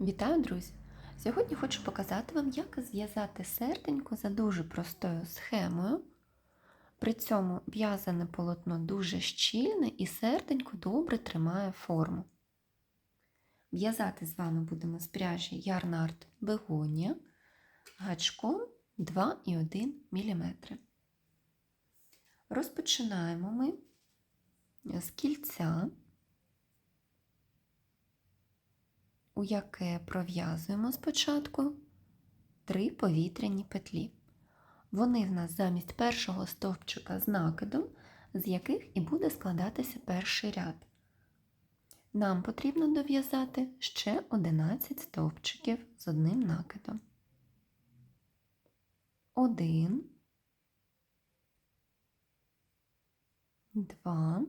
Вітаю, друзі! Сьогодні хочу показати вам, як зв'язати серденько за дуже простою схемою. При цьому в'язане полотно дуже щільне і серденько добре тримає форму. В'язати з вами будемо з пряжі Ярнард Бегонія гачком 2,1 мм. Розпочинаємо ми з кільця. У яке пров'язуємо спочатку три повітряні петлі. Вони в нас замість першого стовпчика з накидом, з яких і буде складатися перший ряд. Нам потрібно дов'язати ще 11 стовпчиків з одним накидом. Один, два,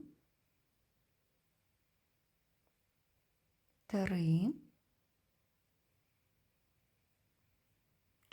три,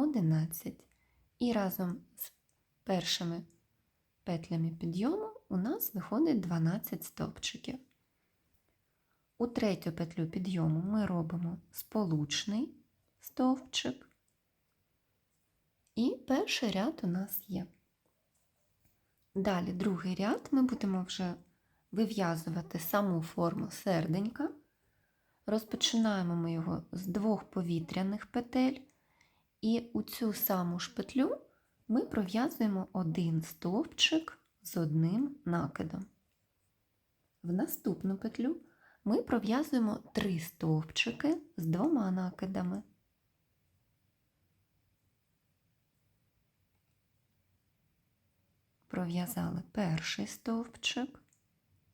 11. І разом з першими петлями підйому у нас виходить 12 стовпчиків. У третю петлю підйому ми робимо сполучний стовпчик. І перший ряд у нас є. Далі другий ряд ми будемо вже вив'язувати саму форму серденька. Розпочинаємо ми його з двох повітряних петель. І у цю саму ж петлю ми пров'язуємо один стовпчик з одним накидом. В наступну петлю ми пров'язуємо три стовпчики з двома накидами. Пров'язали перший стовпчик,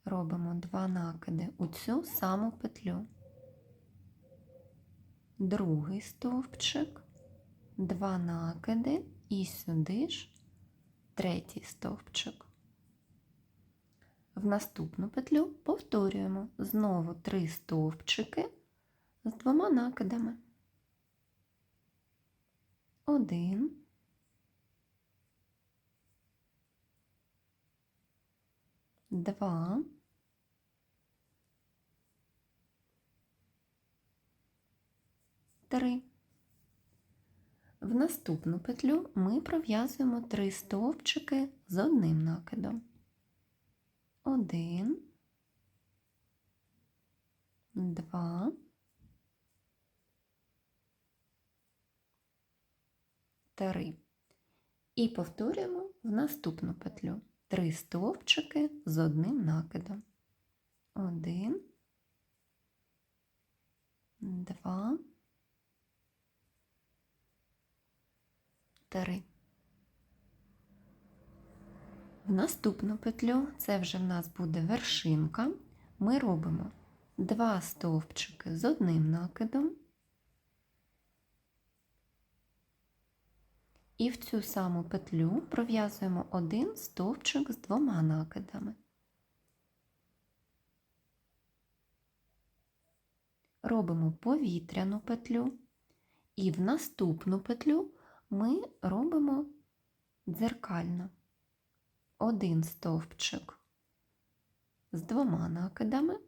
робимо два накиди у цю саму петлю, другий стовпчик два накиди і сюди ж третій стовпчик. В наступну петлю повторюємо знову три стовпчики з двома накидами. Один, два, три. В наступну петлю ми пров'язуємо три стовпчики з одним накидом. Один, два, три. І повторюємо в наступну петлю три стовпчики з одним накидом. Один, два, 3. В наступну петлю, це вже в нас буде вершинка, ми робимо два стовпчики з одним накидом. І в цю саму петлю пров'язуємо один стовпчик з двома накидами. Робимо повітряну петлю і в наступну петлю ми робимо дзеркально один стовпчик з двома накидами,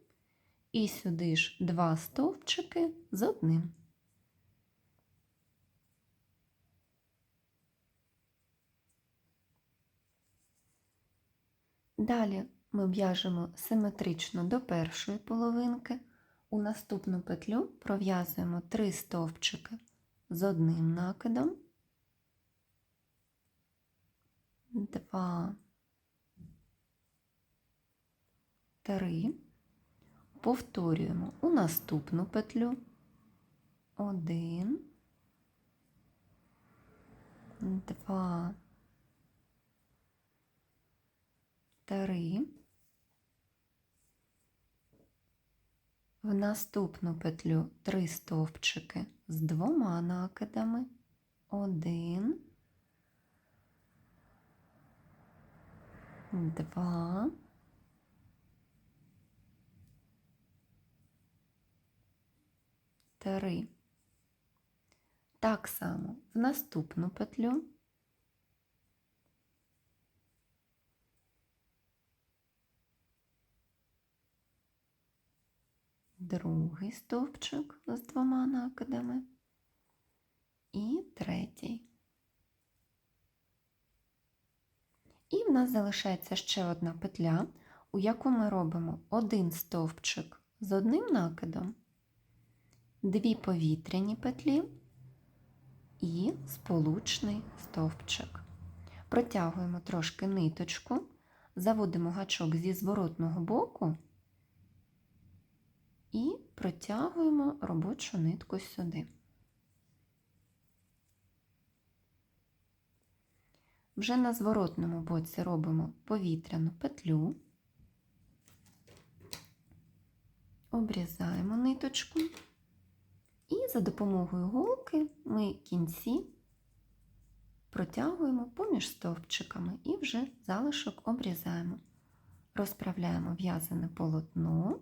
і сюди ж два стовпчики з одним. Далі ми в'яжемо симетрично до першої половинки. У наступну петлю пров'язуємо три стовпчики з одним накидом два, три. Повторюємо у наступну петлю. Один, два, три. В наступну петлю три стовпчики з двома накидами. Один, два, три. Так само в наступну петлю другий стовпчик з двома накидами і третій. І в нас залишається ще одна петля, у яку ми робимо один стовпчик з одним накидом, дві повітряні петлі і сполучний стовпчик. Протягуємо трошки ниточку, заводимо гачок зі зворотного боку і протягуємо робочу нитку сюди. Вже на зворотному боці робимо повітряну петлю, обрізаємо ниточку, і за допомогою голки ми кінці протягуємо поміж стовпчиками і вже залишок обрізаємо. Розправляємо в'язане полотно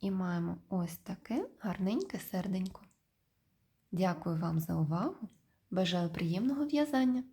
і маємо ось таке гарненьке серденько. Дякую вам за увагу! Бажаю приємного в'язання!